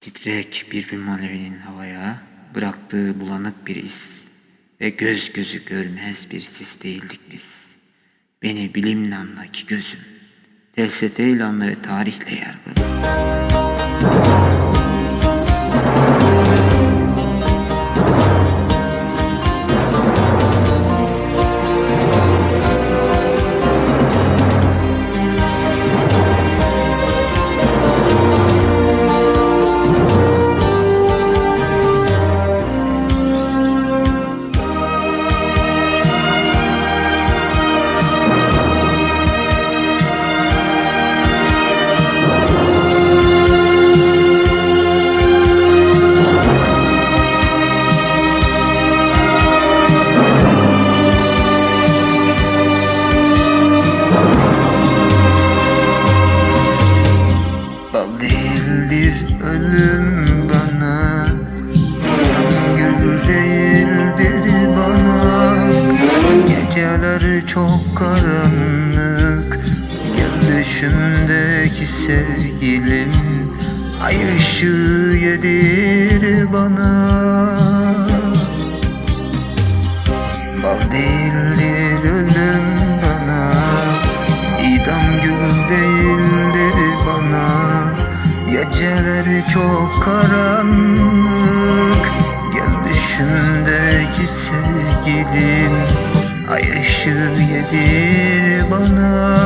Titrek bir gün manevinin havaya bıraktığı bulanık bir iz ve göz gözü görmez bir sis değildik biz. Beni bilimle anla ki gözüm, felsefeyle anla ve tarihle yargıla. Geceler çok karanlık. Gel düşümdeki sevgilim. Ay ışığı yedir bana. Bal değildir ölüm bana. İdam gül değildir bana. Geceleri çok karanlık yedir bana.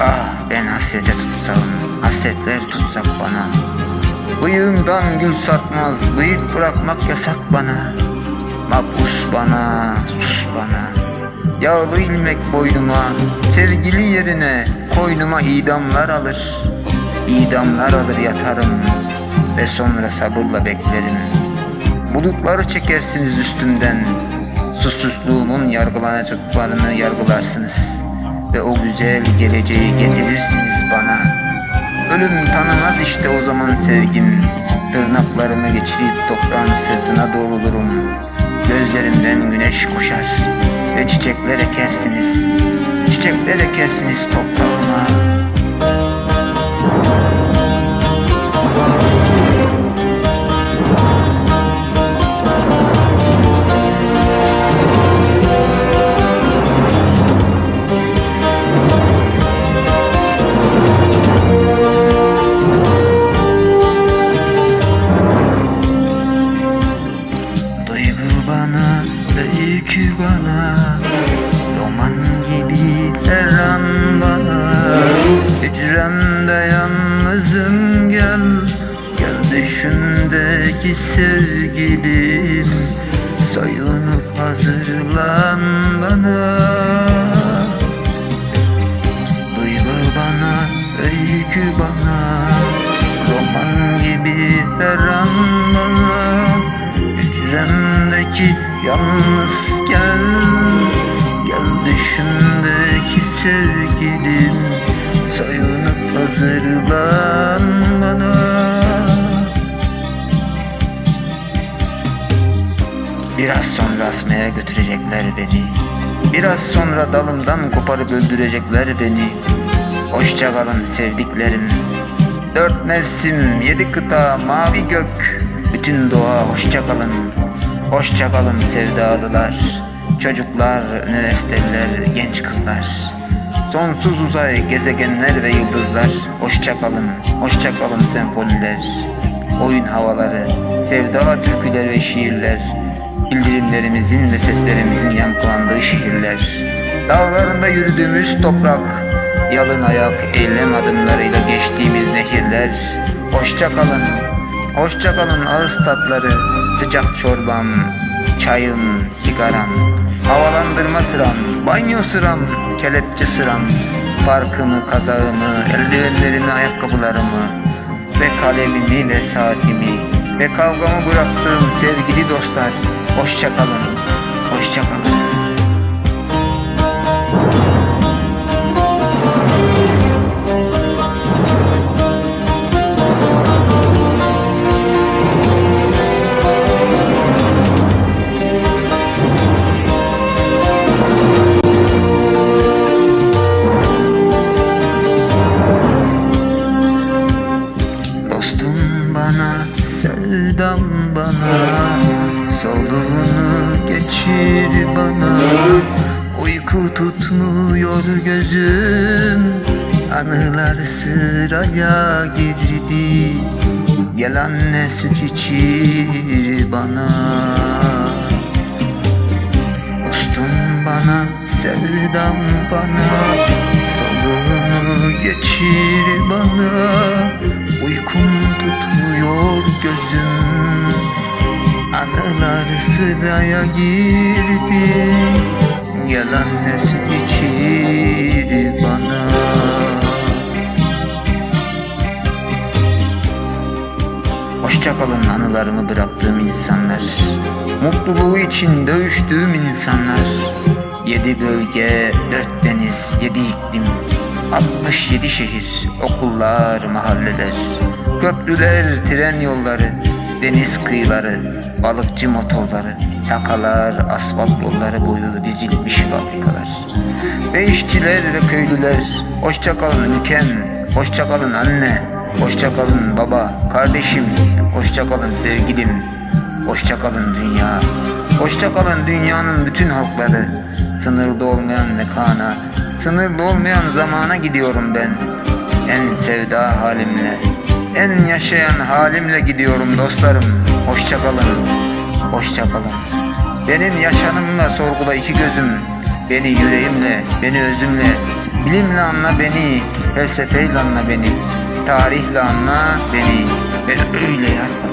Ah ben hasrete tutsam Hasretler tutsak bana. Bıyığımdan gül sarkmaz Bıyık bırakmak yasak bana. Mahpus bana Sus bana. Yağlı ilmek boynuma Sevgili yerine Koynuma idamlar alır. İdamlar alır yatarım Ve sonra sabırla beklerim Bulutları çekersiniz üstümden. Susuzluğumun yargılanacaklarını yargılarsınız. Ve o güzel geleceği getirirsiniz bana. Ölüm tanımaz işte o zaman sevgim. Tırnaklarımı geçirip toprağın sırtına doğrulurum. Gözlerimden güneş koşar Ve çiçekler ekersiniz. Çiçekler ekersiniz toprağıma yalnızım gel Gel düşümdeki sevgilim. Soyunup hazırlan bana. Duygu bana, öykü bana. Roman gibi her an bana. Hücremdeki yalnız gel. Gel düşümdeki sevgilim asmaya götürecekler beni. Biraz sonra dalımdan koparıp öldürecekler beni. Hoşça kalın sevdiklerim. Dört mevsim, yedi kıta, mavi gök. Bütün doğa hoşça kalın. Hoşça kalın sevdalılar. Çocuklar, üniversiteliler, genç kızlar. Sonsuz uzay, gezegenler ve yıldızlar. Hoşça kalın, hoşça kalın senfoniler. Oyun havaları, sevda türküler ve şiirler Bildirimlerimizin ve seslerimizin yankılandığı şehirler. Dağlarında yürüdüğümüz toprak Yalın ayak, eylem adımlarıyla geçtiğimiz nehirler. Hoşça kalın, hoşça kalın ağız tatları Sıcak çorbam, çayım, sigaram Havalandırma sıram, banyo sıram, kelepçe sıram Parkımı, kazağımı, eldivenlerimi, ayakkabılarımı Ve kalemimi ve saatimi Ve kavgamı bıraktığım sevgili dostlar Hoşça kalın, gözüm Anılar sıraya girdi. Gel anne süt içir bana? Dostum bana, sevdam bana Soluğunu geçir bana. Uykum tutmuyor gözüm. Anılar sıraya girdi. Gel anne süt içir Hoşçakalın anılarımı bıraktığım insanlar. Mutluluğu için dövüştüğüm insanlar. Yedi bölge, dört deniz, yedi iklim 67 şehir, okullar, mahalleler. Köprüler, tren yolları, deniz kıyıları Balıkçı motorları, yakalar, asfalt yolları boyu dizilmiş fabrikalar. Ve işçiler ve köylüler Hoşçakalın ülkem, hoşçakalın anne Hoşçakalın baba, kardeşim, hoşçakalın sevgilim, hoşçakalın dünya, hoşçakalın dünyanın bütün halkları, sınırda olmayan mekana, sınırlı olmayan zamana gidiyorum ben, en sevda halimle, en yaşayan halimle gidiyorum dostlarım, hoşçakalın, hoşçakalın. Benim yaşanımla sorgula iki gözüm, beni yüreğimle, beni özümle, bilimle anla beni, felsefeyle anla beni. Tarihle anla beni. Ve öyle yargıla